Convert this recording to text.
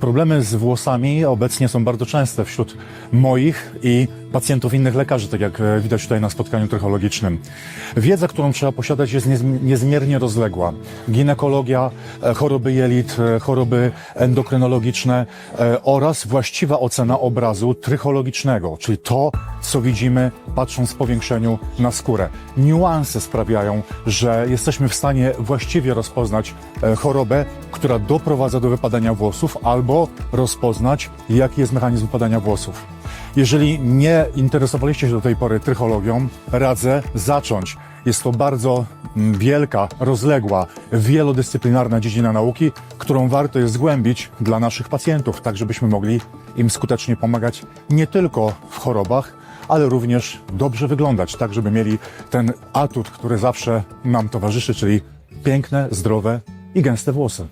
Problemy z włosami obecnie są bardzo częste wśród moich i pacjentów innych lekarzy, tak jak e, widać tutaj na spotkaniu trichologicznym. Wiedza, którą trzeba posiadać jest niezm- niezmiernie rozległa. Ginekologia, e, choroby jelit, e, choroby endokrynologiczne oraz właściwa ocena obrazu trychologicznego, czyli to, co widzimy patrząc w powiększeniu na skórę. Niuanse sprawiają, że jesteśmy w stanie właściwie rozpoznać chorobę, która doprowadza do wypadania włosów, albo rozpoznać, jaki jest mechanizm wypadania włosów. Jeżeli nie interesowaliście się do tej pory trychologią, radzę zacząć. Jest to bardzo mm, wielka, rozległa, wielodyscyplinarna dziedzina nauki, którą warto jest zgłębić dla naszych pacjentów, tak żebyśmy mogli im skutecznie pomagać nie tylko w chorobach, ale również dobrze wyglądać, tak żeby mieli ten atut, który zawsze nam towarzyszy, czyli piękne, zdrowe i gęste włosy.